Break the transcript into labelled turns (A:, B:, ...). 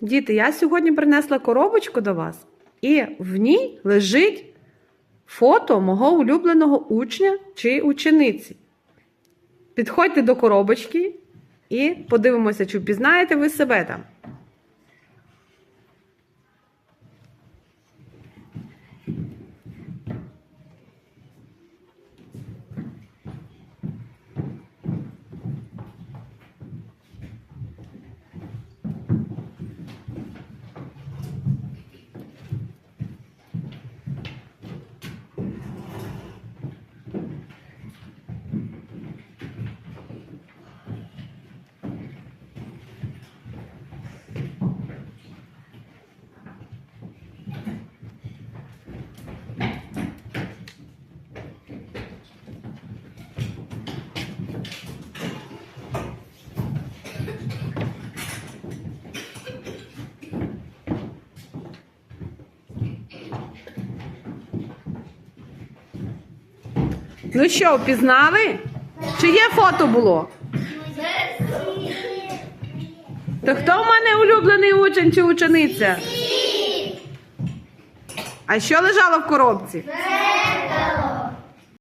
A: Діти, я сьогодні принесла коробочку до вас, і в ній лежить фото мого улюбленого учня чи учениці. Підходьте до коробочки і подивимося, чи впізнаєте ви себе там. Ну що, впізнали? Чи є фото було? То хто в мене улюблений учень чи учениця? А що лежало в коробці?